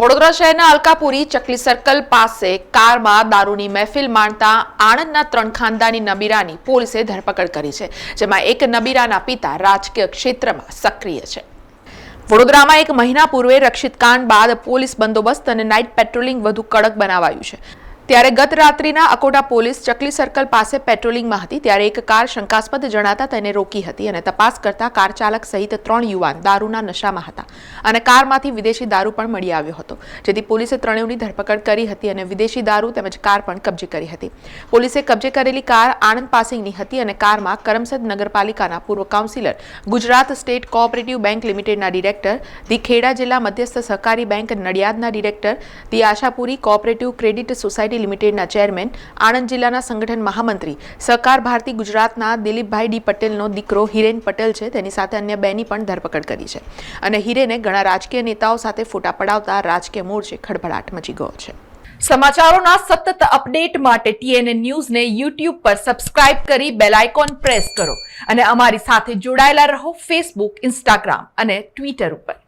વડોદરા શહેરના અલકાપુરી ચકલી સર્કલ પાસે કારમાં દારૂની મહેફિલ માણતા આણંદના ત્રણ ખાનદાની નબીરાની પોલીસે ધરપકડ કરી છે, જેમાં એક નબીરાના પિતા રાજકીય ક્ષેત્રમાં સક્રિય છે. વડોદરામાં એક મહિના પૂર્વે રક્ષિત કાંડ બાદ પોલીસ બંદોબસ્ત અને નાઇટ પેટ્રોલિંગ વધુ કડક બનાવાયું છે. ત્યારે ગત રાત્રિના અકોટા પોલીસ ચકલી સર્કલ પાસે પેટ્રોલિંગમાં હતી. ત્યારે એક કાર શંકાસ્પદ જણાતા તેને રોકી હતી અને તપાસ કરતા કાર ચાલક સહિત ત્રણ યુવાન દારૂના નશામાં હતા અને કારમાંથી વિદેશી દારૂ પણ મળી આવ્યો હતો. જેથી પોલીસે ત્રણેયની ધરપકડ કરી હતી અને વિદેશી દારૂ તેમજ કાર પણ કબજે કરી હતી. પોલીસે કબજે કરેલી કાર આણંદ પાસિંગની હતી અને કારમાં કરમસદ નગરપાલિકાના પૂર્વ councillor, Gujarat state cooperative bank લિમિટેડના ડિરેક્ટર, ધી ખેડા જિલ્લા મધ્યસ્થ સહકારી bank નડિયાદના director, the Ashapuri cooperative credit society લિમિટેડના ચેરમેન, આણંદ જિલ્લાના સંગઠન મહામંત્રી, સહકાર ભારતી ગુજરાતના દિલીપભાઈ ડી પટેલનો દીકરો હિરેન પટેલ છે. તેની સાથે અન્ય બેની પણ ધરપકડ કરી છે. અને હિરેને ઘણા રાજકીય નેતાઓ સાથે ફોટા પડાવતા રાજકીય મોરચે ખળભળાટ મચી ગયો છે. સમાચારોના સતત અપડેટ માટે ટીએનએ ન્યૂઝને યુટ્યુબ પર સબસ્ક્રાઇબ કરી બેલ આઇકોન પ્રેસ કરો. અને અમારી સાથે જોડાયેલા રહો ફેસબુક ઇન્સ્ટાગ્રામ અને ટ્વિટર ઉપર.